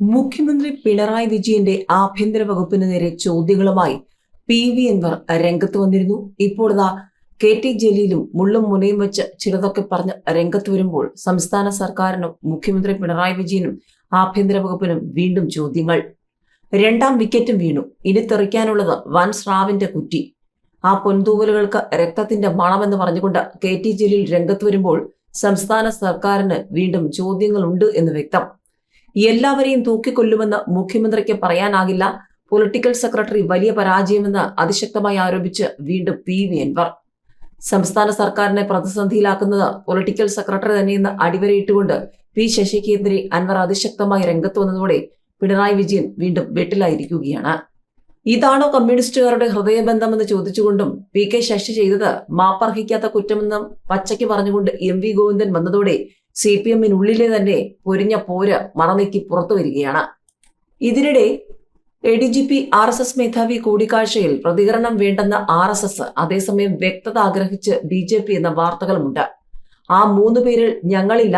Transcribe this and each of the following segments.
മുഖ്യമന്ത്രി പിണറായി വിജയന്റെ ആഭ്യന്തര വകുപ്പിന് നേരെ ചോദ്യങ്ങളുമായി പി വി എൻവർ രംഗത്ത് വന്നിരുന്നു. ഇപ്പോൾ ഇതാ കെ ടി ജലീലും മുള്ളും മുനയും വെച്ച് ചിലതൊക്കെ പറഞ്ഞ് രംഗത്ത് വരുമ്പോൾ സംസ്ഥാന സർക്കാരിനും മുഖ്യമന്ത്രി പിണറായി വിജയനും ആഭ്യന്തര വകുപ്പിനും വീണ്ടും ചോദ്യങ്ങൾ. രണ്ടാം വിക്കറ്റും വീണു. ഇനി തെറിക്കാനുള്ളത് വൻ സ്രാവിന്റെ കുറ്റി. ആ പൊൻതൂവലുകൾക്ക് രക്തത്തിന്റെ മണമെന്ന് പറഞ്ഞുകൊണ്ട് കെ ടി ജലീൽ രംഗത്ത് വരുമ്പോൾ സംസ്ഥാന സർക്കാരിന് വീണ്ടും ചോദ്യങ്ങളുണ്ട് എന്ന് വ്യക്തം. എല്ലാവരെയും തൂക്കിക്കൊല്ലുമെന്ന് മുഖ്യമന്ത്രിക്ക് പറയാനാകില്ല. പൊളിറ്റിക്കൽ സെക്രട്ടറി വലിയ പരാജയമെന്ന് അതിശക്തമായി ആരോപിച്ച് വീണ്ടും പി വി അൻവർ. സംസ്ഥാന സർക്കാരിനെ പ്രതിസന്ധിയിലാക്കുന്നത് പൊളിറ്റിക്കൽ സെക്രട്ടറി തന്നെയെന്ന് അടിവരയിട്ടുകൊണ്ട് പി ശശികേന്ദ്രി അൻവർ അതിശക്തമായി രംഗത്ത് വന്നതോടെ പിണറായി വിജയൻ വീണ്ടും വെട്ടിലായിരിക്കുകയാണ്. ഇതാണോ കമ്മ്യൂണിസ്റ്റുകാരുടെ ഹൃദയബന്ധമെന്ന് ചോദിച്ചുകൊണ്ടും പി കെ ശശി ചെയ്തത് മാപ്പർഹിക്കാത്ത കുറ്റമെന്നും പച്ചയ്ക്ക് പറഞ്ഞുകൊണ്ട് എം വി ഗോവിന്ദൻ വന്നതോടെ സി പി എമ്മിനുള്ളിലെ തന്നെ പൊരിഞ്ഞ പോര് മറനീക്കി പുറത്തു വരികയാണ്. ഇതിനിടെ A D G P R S S മേധാവി കൂടിക്കാഴ്ചയിൽ പ്രതികരണം വേണ്ടെന്ന ആർ എസ് എസ് അതേസമയം വ്യക്തത ആഗ്രഹിച്ച് ബി ജെ പി എന്ന വാർത്തകളുമുണ്ട്. ആ മൂന്ന് പേരിൽ ഞങ്ങളില്ല.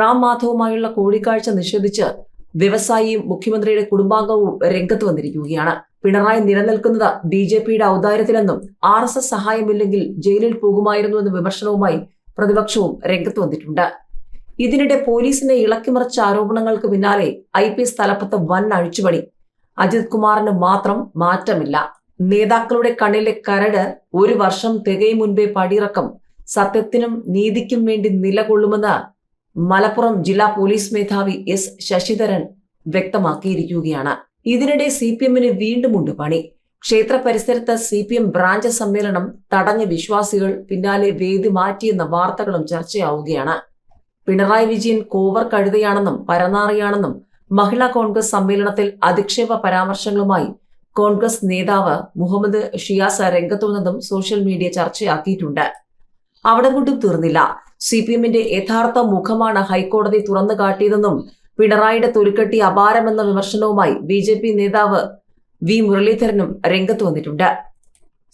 റാം മാധവുമായുള്ള കൂടിക്കാഴ്ച നിഷേധിച്ച് വ്യവസായിയും മുഖ്യമന്ത്രിയുടെ കുടുംബാംഗവും രംഗത്ത് വന്നിരിക്കുകയാണ്. പിണറായി നിലനിൽക്കുന്നത് ബി ജെ പിയുടെ ഔദാര്യത്തിലെന്നും ആർ എസ് എസ് സഹായമില്ലെങ്കിൽ ജയിലിൽ പോകുമായിരുന്നു എന്ന വിമർശനവുമായി പ്രതിപക്ഷവും രംഗത്ത് വന്നിട്ടുണ്ട്. ഇതിനിടെ പോലീസിനെ ഇളക്കിമറിച്ച ആരോപണങ്ങൾക്ക് പിന്നാലെ ഐ പി എസ് തലപ്പത്ത് വൻ അഴിച്ചുപണി അജിത് കുമാറിന് മാത്രം മാറ്റമില്ല. നേതാക്കളുടെ കണ്ണിലെ കരട് ഒരു വർഷം തികയും മുൻപേ പടിയിറക്കം. സത്യത്തിനും നീതിക്കും വേണ്ടി നിലകൊള്ളുമെന്ന് മലപ്പുറം ജില്ലാ പോലീസ് മേധാവി എസ് ശശിധരൻ വ്യക്തമാക്കിയിരിക്കുകയാണ്. ഇതിനിടെ സി പി എമ്മിന് വീണ്ടും ഉണ്ട് പണി. ക്ഷേത്ര പരിസരത്ത് സി പി എം ബ്രാഞ്ച് സമ്മേളനം തടഞ്ഞ വിശ്വാസികൾ പിന്നാലെ വേദി മാറ്റിയെന്ന വാർത്തകളും ചർച്ചയാവുകയാണ്. പിണറായി വിജയൻ കോവർ കഴുതയാണെന്നും പരനാറിയാണെന്നും മഹിളാ കോൺഗ്രസ് സമ്മേളനത്തിൽ അധിക്ഷേപ പരാമർശങ്ങളുമായി കോൺഗ്രസ് നേതാവ് മുഹമ്മദ് ഷിയാസ് രംഗത്തു വന്നതും സോഷ്യൽ മീഡിയ ചർച്ചയാക്കിയിട്ടുണ്ട്. അവിടെ കൊണ്ടും തീർന്നില്ല. സി പി എമ്മിന്റെ യഥാർത്ഥ മുഖമാണ് ഹൈക്കോടതി തുറന്നു കാട്ടിയതെന്നും പിണറായിയുടെ തൊലിക്കെട്ടി അപാരമെന്ന വിമർശനവുമായി ബി ജെ പി നേതാവ് വി മുരളീധരനും രംഗത്ത് വന്നിട്ടുണ്ട്.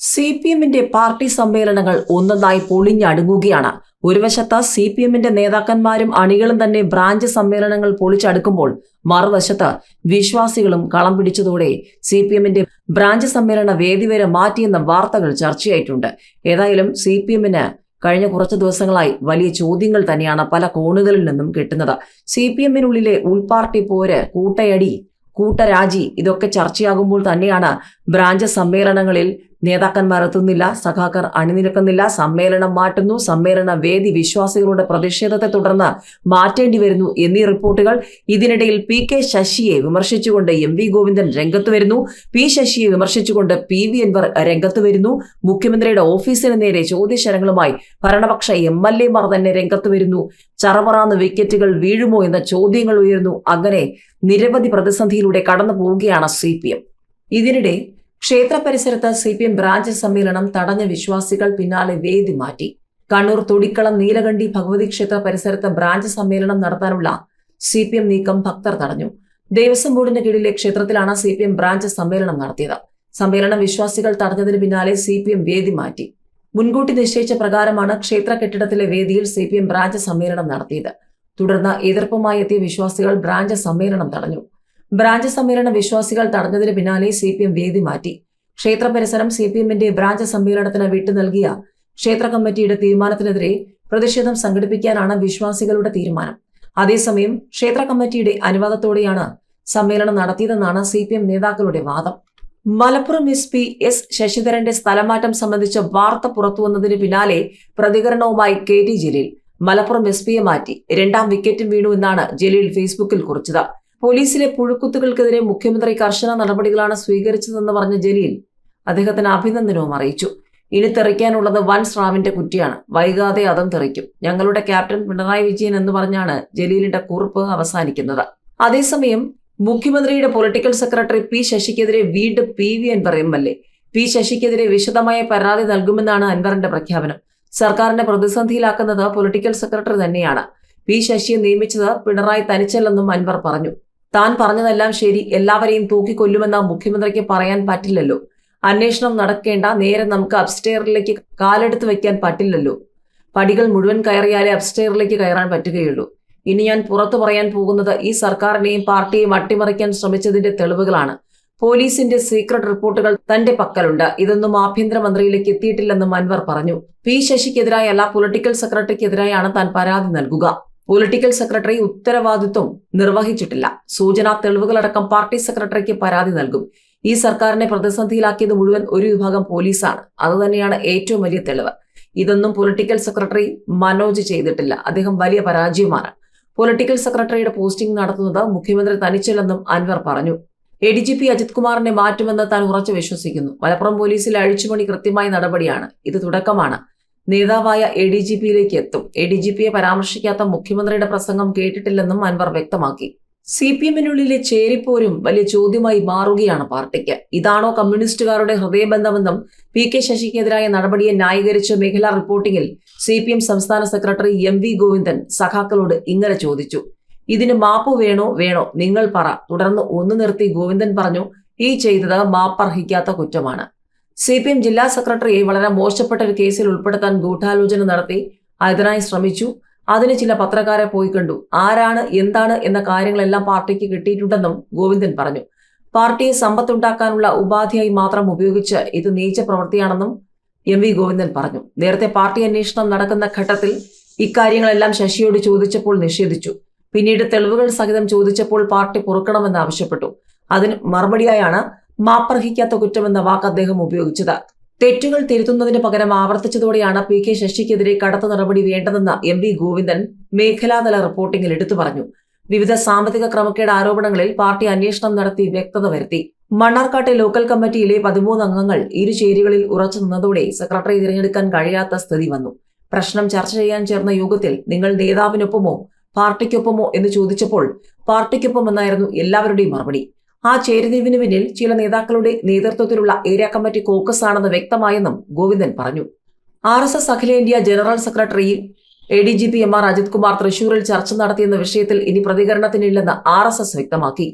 സി പി എമ്മിന്റെ പാർട്ടി സമ്മേളനങ്ങൾ ഒന്നൊന്നായി പൊളിഞ്ഞടുങ്ങുകയാണ് ഒരു വശത്ത് സി പി എമ്മിന്റെ നേതാക്കന്മാരും അണികളും തന്നെ ബ്രാഞ്ച് സമ്മേളനങ്ങൾ പൊളിച്ചടുക്കുമ്പോൾ മറുവശത്ത് വിശ്വാസികളും കളം പിടിച്ചതോടെ സി പി എമ്മിന്റെ ബ്രാഞ്ച് സമ്മേളന വേദി വരെ മാറ്റിയെന്ന വാർത്തകൾ ചർച്ചയായിട്ടുണ്ട്. ഏതായാലും സി പി എമ്മിന് കഴിഞ്ഞ കുറച്ച് ദിവസങ്ങളായി വലിയ ചോദ്യങ്ങൾ തന്നെയാണ് പല കോണുകളിൽ നിന്നും കിട്ടുന്നത്. സി പി എമ്മിനുള്ളിലെ ഉൾപാർട്ടി പോര് കൂട്ടയടി കൂട്ടരാജി ഇതൊക്കെ ചർച്ചയാകുമ്പോൾ തന്നെയാണ് ബ്രാഞ്ച് സമ്മേളനങ്ങളിൽ നേതാക്കന്മാർ എത്തുന്നില്ല സഖാക്കർ അണിനിരക്കുന്നില്ല സമ്മേളനം മാറ്റുന്നു സമ്മേളന വേദി വിശ്വാസികളുടെ പ്രതിഷേധത്തെ തുടർന്ന് മാറ്റേണ്ടി വരുന്നു എന്നീ റിപ്പോർട്ടുകൾ. ഇതിനിടയിൽ പി കെ ശശിയെ വിമർശിച്ചുകൊണ്ട് എം വി ഗോവിന്ദൻ രംഗത്ത് വരുന്നു. പി ശശിയെ വിമർശിച്ചുകൊണ്ട് പി വി അൻവർ രംഗത്ത് വരുന്നു. മുഖ്യമന്ത്രിയുടെ ഓഫീസിന് നേരെ ചോദ്യശരങ്ങളുമായി ഭരണപക്ഷ എം എൽ എമാർ തന്നെ രംഗത്ത് വരുന്നു. ചറപറാന്ന് വിക്കറ്റുകൾ വീഴുമോ എന്ന ചോദ്യങ്ങൾ ഉയരുന്നു. അങ്ങനെ നിരവധി പ്രതിസന്ധിയിലൂടെ കടന്നു പോവുകയാണ് സി പി എം. ഇതിനിടെ ക്ഷേത്ര പരിസരത്ത് സി പി എം ബ്രാഞ്ച് സമ്മേളനം തടഞ്ഞ വിശ്വാസികൾ പിന്നാലെ വേദി മാറ്റി. കണ്ണൂർ തൊടിക്കളം നീലകണ്ഠി ഭഗവതി ക്ഷേത്ര പരിസരത്ത് ബ്രാഞ്ച് സമ്മേളനം നടത്താനുള്ള സി പി എം നീക്കം ഭക്തർ തടഞ്ഞു. ദേവസ്വം ബോർഡിന്റെ കീഴിലെ ക്ഷേത്രത്തിലാണ് സി പി എം ബ്രാഞ്ച് സമ്മേളനം നടത്തിയത്. സമ്മേളനം വിശ്വാസികൾ തടഞ്ഞതിന് പിന്നാലെ സി പി എം വേദി മാറ്റി. മുൻകൂട്ടി നിശ്ചയിച്ച പ്രകാരമാണ് ക്ഷേത്ര കെട്ടിടത്തിലെ വേദിയിൽ സി പി എം ബ്രാഞ്ച് സമ്മേളനം നടത്തിയത്. തുടർന്ന് എതിർപ്പുമായി എത്തിയ വിശ്വാസികൾ ബ്രാഞ്ച് സമ്മേളനം തടഞ്ഞു. ബ്രാഞ്ച് സമ്മേളന വിശ്വാസികൾ തടഞ്ഞതിന് പിന്നാലെ സി പി എം വേദി മാറ്റി. ക്ഷേത്ര പരിസരം സി പി എമ്മിന്റെ ബ്രാഞ്ച് സമ്മേളനത്തിന് വിട്ടു നൽകിയ ക്ഷേത്ര കമ്മിറ്റിയുടെ തീരുമാനത്തിനെതിരെ പ്രതിഷേധം സംഘടിപ്പിക്കാനാണ് വിശ്വാസികളുടെ തീരുമാനം. അതേസമയം ക്ഷേത്ര കമ്മിറ്റിയുടെ അനുവാദത്തോടെയാണ് സമ്മേളനം നടത്തിയതെന്നാണ് സി പി എം നേതാക്കളുടെ വാദം. മലപ്പുറം എസ് പി എസ് ശശിധരന്റെ സ്ഥലമാറ്റം സംബന്ധിച്ച വാർത്ത പുറത്തുവന്നതിന് പിന്നാലെ പ്രതികരണവുമായി K T Jaleel Malappuram S പിയെ മാറ്റി. രണ്ടാം വിക്കറ്റും വീണു എന്നാണ് ജലീൽ ഫേസ്ബുക്കിൽ കുറിച്ചത്. പോലീസിലെ പുഴുക്കുത്തുകൾക്കെതിരെ മുഖ്യമന്ത്രി കർശന നടപടികളാണ് സ്വീകരിച്ചതെന്ന് പറഞ്ഞ ജലീൽ അദ്ദേഹത്തിന് അഭിനന്ദനവും അറിയിച്ചു. ഇനി തെറിക്കാനുള്ളത് വൻ സ്രാവിന്റെ കുറ്റിയാണ്. വൈകാതെ അതും തെറിക്കും. ഞങ്ങളുടെ ക്യാപ്റ്റൻ പിണറായി വിജയൻ എന്ന് പറഞ്ഞാണ് ജലീലിന്റെ കുറിപ്പ് അവസാനിക്കുന്നത്. അതേസമയം മുഖ്യമന്ത്രിയുടെ പൊളിറ്റിക്കൽ സെക്രട്ടറി പി ശശിക്കെതിരെ വീണ്ടും പി വി അൻവർ പി ശശിക്കെതിരെ വിശദമായ പരാതി നൽകുമെന്നാണ് അൻവറിന്റെ പ്രഖ്യാപനം. സർക്കാരിനെ പ്രതിസന്ധിയിലാക്കുന്നത് പൊളിറ്റിക്കൽ സെക്രട്ടറി തന്നെയാണ്. പി ശശിയെ നിയമിച്ചത് പിണറായി തനിച്ചല്ലെന്നും അൻവർ പറഞ്ഞു. താൻ പറഞ്ഞതെല്ലാം ശരി. എല്ലാവരെയും തൂക്കിക്കൊല്ലുമെന്ന മുഖ്യമന്ത്രിക്ക് പറയാൻ പറ്റില്ലല്ലോ. അന്വേഷണം നടക്കേണ്ട നേരെ നമുക്ക് അപ്സ്റ്റെയറിലേക്ക് കാലെടുത്ത് വെക്കാൻ പറ്റില്ലല്ലോ. പടികൾ മുഴുവൻ കയറിയാലേ അപ്സ്റ്റെയറിലേക്ക് കയറാൻ പറ്റുകയുള്ളൂ. ഇനി ഞാൻ പുറത്തു പറയാൻ പോകുന്നത് ഈ സർക്കാരിനെയും പാർട്ടിയെയും അട്ടിമറിക്കാൻ ശ്രമിച്ചതിന്റെ തെളിവുകളാണ്. പോലീസിന്റെ സീക്രട്ട് റിപ്പോർട്ടുകൾ തന്റെ പക്കലുണ്ട്. ഇതൊന്നും ആഭ്യന്തരമന്ത്രിയിലേക്ക് എത്തിയിട്ടില്ലെന്നും അൻവർ പറഞ്ഞു. പി ശശിക്കെതിരായല്ല പൊളിറ്റിക്കൽ സെക്രട്ടറിക്കെതിരായാണ് താൻ പരാതി നൽകുക. പൊളിറ്റിക്കൽ സെക്രട്ടറി ഉത്തരവാദിത്വം നിർവഹിച്ചിട്ടില്ല. സൂചനാ തെളിവുകളടക്കം പാർട്ടി സെക്രട്ടറിക്ക് പരാതി നൽകും. ഈ സർക്കാരിനെ പ്രതിസന്ധിയിലാക്കിയത് മുഴുവൻ ഒരു വിഭാഗം പോലീസാണ്. അതുതന്നെയാണ് ഏറ്റവും വലിയ തെളിവ്. ഇതൊന്നും പൊളിറ്റിക്കൽ സെക്രട്ടറി മനോജ് ചെയ്തിട്ടില്ല. അദ്ദേഹം വലിയ പരാജയമാണ്. പൊളിറ്റിക്കൽ സെക്രട്ടറിയുടെ പോസ്റ്റിംഗ് നടത്തുന്നത് മുഖ്യമന്ത്രി തനിച്ചല്ലെന്നും അൻവർ പറഞ്ഞു. A D G P Ajith കുമാറിനെ മാറ്റുമെന്ന് താൻ ഉറച്ചു വിശ്വസിക്കുന്നു. മലപ്പുറം പോലീസിലെ അഴിച്ചുപണി കൃത്യമായ നടപടിയാണ്. ഇത് തുടക്കമാണ്. നേതാവായ എ ഡി ജി പിയിലേക്ക് എത്തും. എ ഡി ജി പിയെ പരാമർശിക്കാത്ത മുഖ്യമന്ത്രിയുടെ പ്രസംഗം കേട്ടിട്ടില്ലെന്നും അൻവർ വ്യക്തമാക്കി. സി പി എമ്മിനുള്ളിലെ ചേരിപ്പോരും വലിയ ചോദ്യമായി മാറുകയാണ് പാർട്ടിക്ക്. ഇതാണോ കമ്മ്യൂണിസ്റ്റുകാരുടെ ഹൃദയബന്ധമെന്നും പി കെ ശശിക്കെതിരായ നടപടിയെ ന്യായീകരിച്ച മേഖലാ റിപ്പോർട്ടിംഗിൽ സി പി എം സംസ്ഥാന സെക്രട്ടറി എം വി ഗോവിന്ദൻ സഖാക്കളോട് ഇങ്ങനെ ചോദിച്ചു. ഇതിന് മാപ്പ് വേണോ? വേണോ. നിങ്ങൾ പറ. തുടർന്ന് ഒന്നു നിർത്തി ഗോവിന്ദൻ പറഞ്ഞു ഈ ചെയ്തത് മാപ്പർഹിക്കാത്ത കുറ്റമാണ്. സി പി എം ജില്ലാ സെക്രട്ടറിയെ വളരെ മോശപ്പെട്ട ഒരു കേസിൽ ഉൾപ്പെടുത്താൻ ഗൂഢാലോചന നടത്തി അതിനായി ശ്രമിച്ചു. അതിന് ചില പത്രക്കാരെ പോയി കണ്ടു. ആരാണ് എന്താണ് എന്ന കാര്യങ്ങളെല്ലാം പാർട്ടിക്ക് കിട്ടിയിട്ടുണ്ടെന്നും ഗോവിന്ദൻ പറഞ്ഞു. പാർട്ടിയെ സമ്പത്തുണ്ടാക്കാനുള്ള ഉപാധിയായി മാത്രം ഉപയോഗിച്ച് ഇത് നീച്ച പ്രവൃത്തിയാണെന്നും എം വി ഗോവിന്ദൻ പറഞ്ഞു. നേരത്തെ പാർട്ടി അന്വേഷണം നടക്കുന്ന ഘട്ടത്തിൽ ഇക്കാര്യങ്ങളെല്ലാം ശശിയോട് ചോദിച്ചപ്പോൾ നിഷേധിച്ചു. പിന്നീട് തെളിവുകൾ സഹിതം ചോദിച്ചപ്പോൾ പാർട്ടി പൊറുക്കണമെന്ന് ആവശ്യപ്പെട്ടു. അതിന് മറുപടിയായാണ് മാപ്പർഹിക്കാത്ത കുറ്റമെന്ന വാക്ക് അദ്ദേഹം ഉപയോഗിച്ചത്. തെറ്റുകൾ തിരുത്തുന്നതിന് പകരം ആവർത്തിച്ചതോടെയാണ് പി കെ ശശിക്കെതിരെ കടത്ത നടപടി വേണ്ടതെന്ന് എം വി ഗോവിന്ദൻ മേഖലാതല റിപ്പോർട്ടിംഗിൽ എടുത്തു പറഞ്ഞു. വിവിധ സാമ്പത്തിക ക്രമക്കേട് ആരോപണങ്ങളിൽ പാർട്ടി അന്വേഷണം നടത്തി വ്യക്തത വരുത്തി. മണ്ണാർക്കാട്ടെ ലോക്കൽ കമ്മിറ്റിയിലെ പതിമൂന്ന് അംഗങ്ങൾ ഇരു ചേരികളിൽ ഉറച്ചു നിന്നതോടെ സെക്രട്ടറി തിരഞ്ഞെടുക്കാൻ കഴിയാത്ത സ്ഥിതി വന്നു. പ്രശ്നം ചർച്ച ചെയ്യാൻ ചേർന്ന യോഗത്തിൽ നിങ്ങൾ നേതാവിനൊപ്പമോ പാർട്ടിക്കൊപ്പമോ എന്ന് ചോദിച്ചപ്പോൾ പാർട്ടിക്കൊപ്പം എന്നായിരുന്നു എല്ലാവരുടെയും മറുപടി. ആ ചേരുതിരിവിന് പിന്നിൽ ചില നേതാക്കളുടെ നേതൃത്വത്തിലുള്ള ഏരിയ കമ്മിറ്റി കോക്കസ് ആണെന്ന് വ്യക്തമായെന്നും ഗോവിന്ദൻ പറഞ്ഞു. ആർ എസ് എസ് അഖിലേന്ത്യാ general secretary A D G P M R Ajith Kumar തൃശൂരിൽ ചർച്ച നടത്തിയെന്ന വിഷയത്തിൽ ഇനി പ്രതികരണത്തിനില്ലെന്ന് ആർ എസ് എസ് വ്യക്തമാക്കി.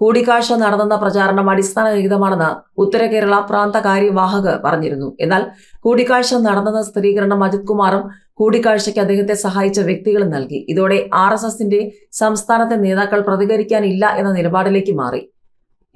കൂടിക്കാഴ്ച നടന്നെന്ന പ്രചാരണം അടിസ്ഥാനരഹിതമാണെന്ന് ഉത്തര കേരള പ്രാന്ത കാര്യവാഹക് പറഞ്ഞിരുന്നു. എന്നാൽ കൂടിക്കാഴ്ച നടന്നെന്ന സ്ഥിരീകരണം അജിത് കുമാറും കൂടിക്കാഴ്ചയ്ക്ക് അദ്ദേഹത്തെ സഹായിച്ച വ്യക്തികളും നൽകി. ഇതോടെ ആർ എസ് എസിന്റെ സംസ്ഥാനത്തെ നേതാക്കൾ പ്രതികരിക്കാനില്ല എന്ന നിലപാടിലേക്ക് മാറി.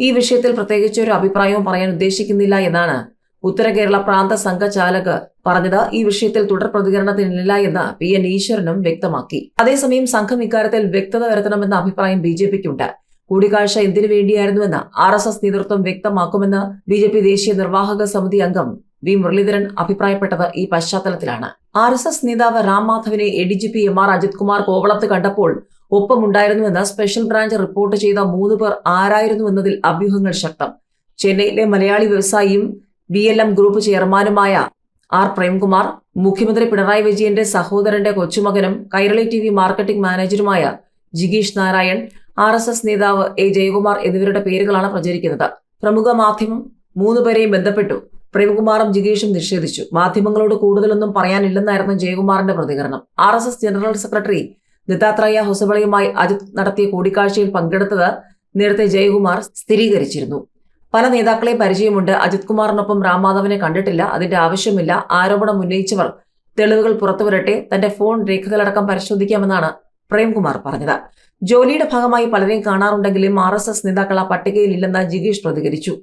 ഈ വിഷയത്തിൽ പ്രത്യേകിച്ച് ഒരു അഭിപ്രായവും പറയാൻ ഉദ്ദേശിക്കുന്നില്ല എന്നാണ് ഉത്തര കേരള പ്രാന്ത സംഘചാലക് പറഞ്ഞത്. ഈ വിഷയത്തിൽ തുടർ പ്രതികരണത്തിനില്ല എന്ന് പി എൻ ഈശ്വരനും വ്യക്തമാക്കി. അതേസമയം സംഘം ഇക്കാര്യത്തിൽ വ്യക്തത വരുത്തണമെന്ന അഭിപ്രായം ബി ജെ പിക്കുണ്ട്. കൂടിക്കാഴ്ച എന്തിനു വേണ്ടിയായിരുന്നുവെന്ന് ആർ എസ് എസ് നേതൃത്വം വ്യക്തമാക്കുമെന്ന് ബി ജെ പി ദേശീയ നിർവാഹക സമിതി അംഗം വി മുരളീധരൻ അഭിപ്രായപ്പെട്ടത് ഈ പശ്ചാത്തലത്തിലാണ്. ആർ എസ് എസ് നേതാവ് Ram മാധവിനെ A D G P M R Ajith Kumar കോവളത്ത് കണ്ടപ്പോൾ ഒപ്പമുണ്ടായിരുന്നുവെന്ന് സ്പെഷ്യൽ ബ്രാഞ്ച് റിപ്പോർട്ട് ചെയ്ത മൂന്ന് പേർ ആരായിരുന്നുവെന്നതിൽ അഭ്യൂഹങ്ങൾ ശക്തം. ചെന്നൈയിലെ മലയാളി വ്യവസായിയും ബി എൽ എം ഗ്രൂപ്പ് ചെയർമാനുമായ ആർ പ്രേംകുമാർ മുഖ്യമന്ത്രി പിണറായി വിജയന്റെ സഹോദരന്റെ കൊച്ചുമകനും കൈരളി ടി വി മാർക്കറ്റിംഗ് മാനേജറുമായ ജിഗീഷ് നാരായൺ ആർ എസ് എസ് നേതാവ് എ ജയകുമാർ എന്നിവരുടെ പേരുകളാണ് പ്രചരിക്കുന്നത്. പ്രമുഖ മാധ്യമം മൂന്നുപേരെയും ബന്ധപ്പെട്ടു. പ്രേംകുമാറും ജിഗീഷും നിഷേധിച്ചു. മാധ്യമങ്ങളോട് കൂടുതലൊന്നും പറയാനില്ലെന്നായിരുന്നു ജയകുമാറിന്റെ പ്രതികരണം. ആർ ജനറൽ സെക്രട്ടറി ദത്താത്രേയ ഹൊസബളയുമായി അജിത് നടത്തിയ കൂടിക്കാഴ്ചയിൽ പങ്കെടുത്തത് നേരത്തെ ജയകുമാർ സ്ഥിരീകരിച്ചിരുന്നു. പല നേതാക്കളെ പരിചയമുണ്ട്. അജിത് കുമാറിനൊപ്പം രാംമാധവനെ കണ്ടിട്ടില്ല. അതിന്റെ ആവശ്യമില്ല. ആരോപണം ഉന്നയിച്ചവർ തെളിവുകൾ പുറത്തുവരട്ടെ തന്റെ ഫോൺ രേഖകളടക്കം പരിശോധിക്കാമെന്നാണ് പ്രേംകുമാർ പറഞ്ഞത്. ജോലിയുടെ ഭാഗമായി പലരെയും കാണാറുണ്ടെങ്കിലും ആർ എസ് എസ് നേതാക്കൾ ആ പട്ടികയിലില്ലെന്ന് ജിഗീഷ് പ്രതികരിച്ചു.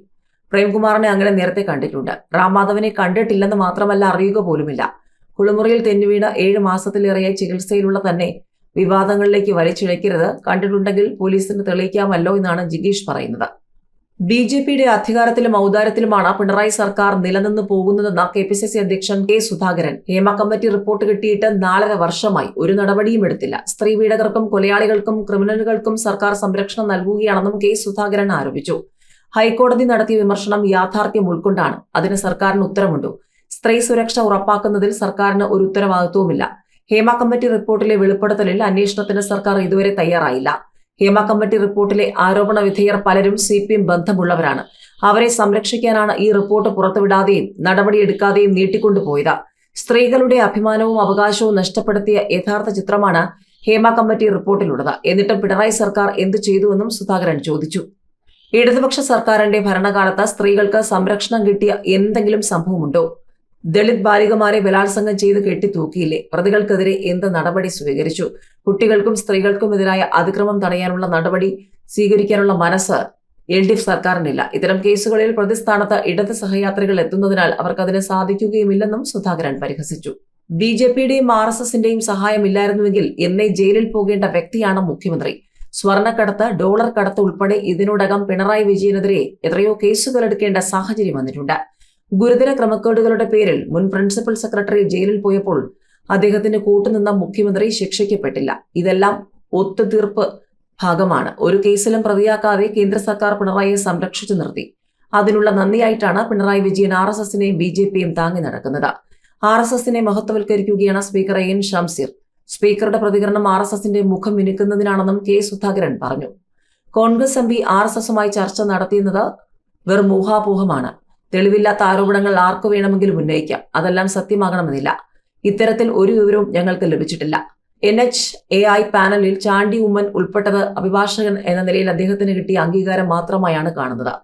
പ്രേംകുമാറിനെ അങ്ങനെ നേരത്തെ കണ്ടിട്ടുണ്ട്. രാംമാധവനെ കണ്ടിട്ടില്ലെന്ന് മാത്രമല്ല അറിയുക പോലുമില്ല. കുളിമുറിയിൽ തെന്നുവീണ് ഏഴ് മാസത്തിലേറെയായി ചികിത്സയിലുള്ള തന്നെ വിവാദങ്ങളിലേക്ക് വലിച്ചിഴക്കരുത് കണ്ടിട്ടുണ്ടെങ്കിൽ പോലീസിന് തെളിയിക്കാമല്ലോ എന്നാണ് ജിഗീഷ് പറയുന്നത്. ബി ജെ പിയുടെ അധികാരത്തിലും ഔദാരത്തിലുമാണ് പിണറായി സർക്കാർ നിലനിന്ന് പോകുന്നതെന്ന് കെ പി സി സി അധ്യക്ഷൻ K Sudhakaran. Hema committee report കിട്ടിയിട്ട് നാലര വർഷമായി. ഒരു നടപടിയും എടുത്തില്ല. സ്ത്രീ പീഡകർക്കും കൊലയാളികൾക്കും ക്രിമിനലുകൾക്കും സർക്കാർ സംരക്ഷണം നൽകുകയാണെന്നും കെ സുധാകരൻ ആരോപിച്ചു. ഹൈക്കോടതി നടത്തിയ വിമർശനം യാഥാർത്ഥ്യം ഉൾക്കൊണ്ടാണ്. അതിന് സർക്കാരിന് ഉത്തരവുണ്ടോ സ്ത്രീ സുരക്ഷ ഉറപ്പാക്കുന്നതിൽ സർക്കാരിന് ഒരു ഉത്തരവാദിത്വവുമില്ല. ഹേമ കമ്മിറ്റി റിപ്പോർട്ടിലെ വെളിപ്പെടുത്തലിൽ അന്വേഷണത്തിന് സർക്കാർ ഇതുവരെ തയ്യാറായില്ല. ഹേമ കമ്മിറ്റി റിപ്പോർട്ടിലെ ആരോപണ വിധേയർ പലരും സി പി എം ബന്ധമുള്ളവരാണ്. അവരെ സംരക്ഷിക്കാനാണ് ഈ റിപ്പോർട്ട് പുറത്തുവിടാതെയും നടപടിയെടുക്കാതെയും നീട്ടിക്കൊണ്ടുപോയത്. സ്ത്രീകളുടെ അഭിമാനവും അവകാശവും നഷ്ടപ്പെടുത്തിയ യഥാർത്ഥ ചിത്രമാണ് ഹേമ കമ്മിറ്റി റിപ്പോർട്ടിലുള്ളത്. എന്നിട്ടും പിണറായി സർക്കാർ എന്തു ചെയ്തുവെന്നും സുധാകരൻ ചോദിച്ചു. ഇടതുപക്ഷ സർക്കാരിന്റെ ഭരണകാലത്ത് സ്ത്രീകൾക്ക് സംരക്ഷണം കിട്ടിയ എന്തെങ്കിലും സംഭവമുണ്ടോ? ദളിത് ബാലികമാരെ ബലാത്സംഗം ചെയ്ത് കെട്ടിത്തൂക്കിയില്ലേ? പ്രതികൾക്കെതിരെ എന്ത് നടപടി സ്വീകരിച്ചു? കുട്ടികൾക്കും സ്ത്രീകൾക്കും എതിരായ അതിക്രമം തടയാനുള്ള നടപടി സ്വീകരിക്കാനുള്ള മനസ്സ് എൽ ഡി എഫ് സർക്കാരിനില്ല. ഇത്തരം കേസുകളിൽ പ്രതിസ്ഥാനത്ത് ഇടത് സഹയാത്രികൾ എത്തുന്നതിനാൽ അവർക്കതിന് സാധിക്കുകയുമില്ലെന്നും സുധാകരൻ പരിഹസിച്ചു. ബി ജെ പിയുടെയും ആർ എസ് എസിന്റെയും സഹായമില്ലായിരുന്നുവെങ്കിൽ എന്നേ ജയിലിൽ പോകേണ്ട വ്യക്തിയാണ് മുഖ്യമന്ത്രി. സ്വർണക്കടത്ത് ഡോളർ കടത്ത് ഉൾപ്പെടെ ഇതിനോടകം പിണറായി വിജയനെതിരെ എത്രയോ കേസുകൾ എടുക്കേണ്ട സാഹചര്യം വന്നിട്ടുണ്ട്. ഗുരുതര ക്രമക്കേടുകളുടെ പേരിൽ മുൻ പ്രിൻസിപ്പൽ സെക്രട്ടറി ജയിലിൽ പോയപ്പോൾ അദ്ദേഹത്തിന് കൂട്ടുനിന്ന മുഖ്യമന്ത്രി ശിക്ഷിക്കപ്പെട്ടില്ല. ഇതെല്ലാം ഒത്തുതീർപ്പ് ഭാഗമാണ്. ഒരു കേസിലും പ്രതിയാക്കാതെ കേന്ദ്ര സർക്കാർ പിണറായിയെ സംരക്ഷിച്ചു നിർത്തി. അതിനുള്ള നന്ദിയായിട്ടാണ് പിണറായി വിജയൻ ആർ എസ് എസിനെയും ബി ജെ പിയും താങ്ങി നടക്കുന്നത്. ആർ എസ് എസിനെ മഹത്വവൽക്കരിക്കുകയാണ് സ്പീക്കർ എ എൻ ഷംസീർ സ്പീക്കറുടെ പ്രതികരണം ആർ എസ് എസിന്റെ മുഖം മിനുക്കുന്നതിനാണെന്നും കെ സുധാകരൻ പറഞ്ഞു. Congress M P R S എസുമായി ചർച്ച നടത്തിയെന്നത് വെറും ഊഹാപോഹമാണ്. തെളിവില്ലാത്ത ആരോപണങ്ങൾ ആർക്കു വേണമെങ്കിലും ഉന്നയിക്കാം. അതെല്ലാം സത്യമാകണമെന്നില്ല. ഇത്തരത്തിൽ ഒരു വിവരവും ഞങ്ങൾക്ക് ലഭിച്ചിട്ടില്ല. എൻ എച്ച് എ ഐ പാനലിൽ ചാണ്ടി ഉമ്മൻ ഉൾപ്പെട്ടത് അഭിഭാഷകൻ എന്ന നിലയിൽ അദ്ദേഹത്തിന് കിട്ടിയ അംഗീകാരം മാത്രമായാണ് കാണുന്നത്.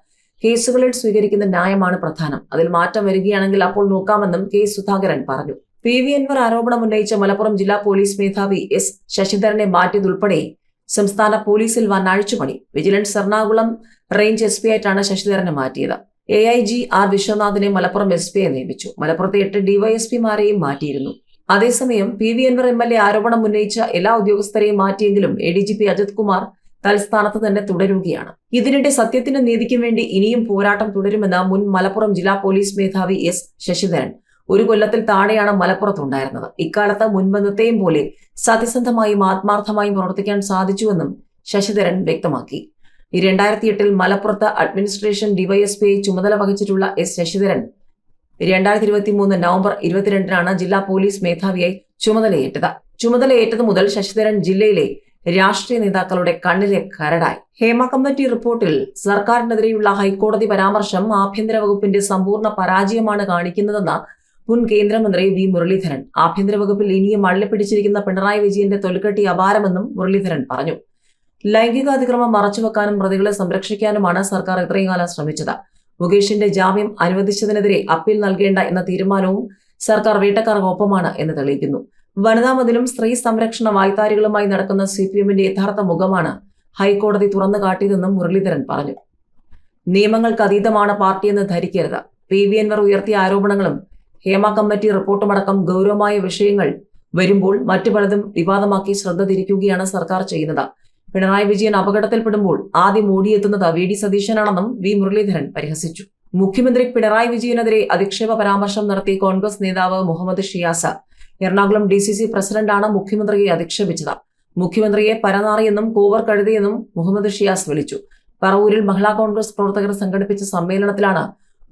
കേസുകളിൽ സ്വീകരിക്കുന്ന ന്യായമാണ് പ്രധാനം. അതിൽ മാറ്റം വരികയാണെങ്കിൽ അപ്പോൾ നോക്കാമെന്നും കെ സുധാകരൻ പറഞ്ഞു. പി വി അൻവർ ആരോപണം ഉന്നയിച്ച മലപ്പുറം ജില്ലാ പോലീസ് മേധാവി എസ് ശശിധരനെ മാറ്റിയതുൾപ്പെടെ സംസ്ഥാന പോലീസിൽ വൻ അഴിച്ചുപണി vigilance Ernakulam range S P ആയിട്ടാണ് ശശിധരനെ മാറ്റിയത്. എ ഐ ജി ആർ വിശ്വനാഥിനെ മലപ്പുറം എസ് പിയെ നിയമിച്ചു. മലപ്പുറത്തെ എട്ട് ഡിവൈഎസ്പിമാരെയും മാറ്റിയിരുന്നു. അതേസമയം P V Anvar M L A ആരോപണം ഉന്നയിച്ച എല്ലാ ഉദ്യോഗസ്ഥരെയും മാറ്റിയെങ്കിലും A D G P Ajith Kumar തൽസ്ഥാനത്ത് തന്നെ തുടരുകയാണ്. ഇതിനിടെ സത്യത്തിനും നീതിക്കും വേണ്ടി ഇനിയും പോരാട്ടം തുടരുമെന്ന് മുൻ മലപ്പുറം ജില്ലാ പോലീസ് മേധാവി എസ് ശശിധരൻ. ഒരു കൊല്ലത്തിൽ താഴെയാണ് മലപ്പുറത്തുണ്ടായിരുന്നത്. ഇക്കാലത്ത് മുൻപന്നത്തെയും പോലെ സത്യസന്ധമായും ആത്മാർത്ഥമായും പ്രവർത്തിക്കാൻ സാധിച്ചുവെന്നും ശശിധരൻ വ്യക്തമാക്കി. രണ്ടായിരത്തി എട്ടിൽ മലപ്പുറത്ത് അഡ്മിനിസ്ട്രേഷൻ ഡിവൈഎസ്പിയെ ചുമതല വഹിച്ചിട്ടുള്ള എസ് ശശിധരൻ. രണ്ടായിരത്തി ഇരുപത്തി മൂന്ന് നവംബർ ഇരുപത്തിരണ്ടിനാണ് ജില്ലാ പോലീസ് മേധാവിയായി ചുമതലയേറ്റത്. ചുമതലയേറ്റത് മുതൽ ശശിധരൻ ജില്ലയിലെ രാഷ്ട്രീയ നേതാക്കളുടെ കണ്ണിലെ കരടായി. ഹേമ കമ്മിറ്റി റിപ്പോർട്ടിൽ സർക്കാരിനെതിരെയുള്ള ഹൈക്കോടതി പരാമർശം ആഭ്യന്തര വകുപ്പിന്റെ സമ്പൂർണ പരാജയമാണ് കാണിക്കുന്നതെന്ന് മുൻ കേന്ദ്രമന്ത്രി വി മുരളീധരൻ. ആഭ്യന്തര വകുപ്പിൽ ഇനിയും മള്ളിപ്പിടിച്ചിരിക്കുന്ന പിണറായി വിജയന്റെ തൊലിക്കെട്ടി അപാരമെന്നും മുരളീധരൻ പറഞ്ഞു. ലൈംഗികാതിക്രമം മറച്ചുവെക്കാനും പ്രതികളെ സംരക്ഷിക്കാനുമാണ് സർക്കാർ ഇത്രയും കാലം ശ്രമിച്ചത്. മുകേഷിന്റെ ജാമ്യം അനുവദിച്ചതിനെതിരെ അപ്പീൽ നൽകേണ്ട എന്ന തീരുമാനവും സർക്കാർ വേട്ടക്കാർക്കൊപ്പമാണ് എന്ന് തെളിയിക്കുന്നു. വനിതാ മതിലും സ്ത്രീ സംരക്ഷണ വായ്ത്താരികളുമായി നടക്കുന്ന സി പി എമ്മിന്റെ യഥാർത്ഥ മുഖമാണ് ഹൈക്കോടതി തുറന്നു കാട്ടിയതെന്നും മുരളീധരൻ പറഞ്ഞു. നിയമങ്ങൾക്ക് അതീതമാണ് പാർട്ടിയെന്ന് ധരിക്കരുത്. പി വി എൻവർ ഉയർത്തിയ ആരോപണങ്ങളും ഹേമ കമ്മിറ്റി റിപ്പോർട്ടുമടക്കം ഗൗരവമായ വിഷയങ്ങൾ വരുമ്പോൾ മറ്റു പലതും വിവാദമാക്കി ശ്രദ്ധ തിരിക്കുകയാണ് സർക്കാർ ചെയ്യുന്നത്. പിണറായി വിജയൻ അപകടത്തിൽപ്പെടുമ്പോൾ ആദ്യം ഓടിയെത്തുന്നത് വി ഡി സതീശനാണെന്നും വി മുരളീധരൻ പരിഹസിച്ചു. മുഖ്യമന്ത്രി പിണറായി വിജയനെതിരെ അധിക്ഷേപ പരാമർശം നടത്തി കോൺഗ്രസ് നേതാവ് Muhammad Shiyas Ernakulam D C C പ്രസിഡന്റാണ് മുഖ്യമന്ത്രിയെ അധിക്ഷേപിച്ചത്. മുഖ്യമന്ത്രിയെ പരനാറിയെന്നും കോവർ കഴുതിയെന്നും മുഹമ്മദ് ഷിയാസ് വിളിച്ചു. പറവൂരിൽ മഹിളാ കോൺഗ്രസ് പ്രവർത്തകർ സംഘടിപ്പിച്ച സമ്മേളനത്തിലാണ്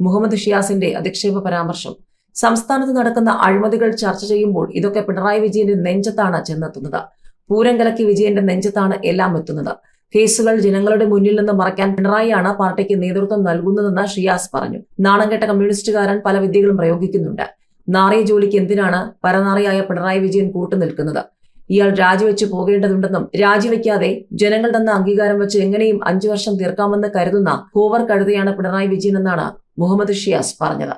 മുഹമ്മദ് ഷിയാസിന്റെ അധിക്ഷേപ പരാമർശം. സംസ്ഥാനത്ത് നടക്കുന്ന അഴിമതികൾ ചർച്ച ചെയ്യുമ്പോൾ ഇതൊക്കെ പിണറായി വിജയന്റെ നെഞ്ചത്താണ് ചെന്നെത്തുന്നത്. പൂരം കലക്കി വിജയന്റെ നെഞ്ചത്താണ് എല്ലാം എത്തുന്നത്. കേസുകൾ ജനങ്ങളുടെ മുന്നിൽ നിന്ന് മറയ്ക്കാൻ പിണറായിയാണ് പാർട്ടിക്ക് നേതൃത്വം നൽകുന്നതെന്ന് ഷിയാസ് പറഞ്ഞു. നാണംകെട്ട കമ്മ്യൂണിസ്റ്റുകാരൻ പല വിദ്യകളും പ്രയോഗിക്കുന്നുണ്ട്. നാറിയ ജോലിക്ക് എന്തിനാണ് പരനാറിയായ പിണറായി വിജയൻ കൂട്ടുനിൽക്കുന്നത് ഇയാൾ രാജിവെച്ച് പോകേണ്ടതുണ്ടെന്നും രാജിവെക്കാതെ ജനങ്ങൾ തന്ന അംഗീകാരം വെച്ച് എങ്ങനെയും അഞ്ചു വർഷം തീർക്കാമെന്ന് കരുതുന്ന കോവർ കഴുതയാണ് പിണറായി വിജയൻ എന്നാണ് മുഹമ്മദ് ഷിയാസ് പറഞ്ഞത്.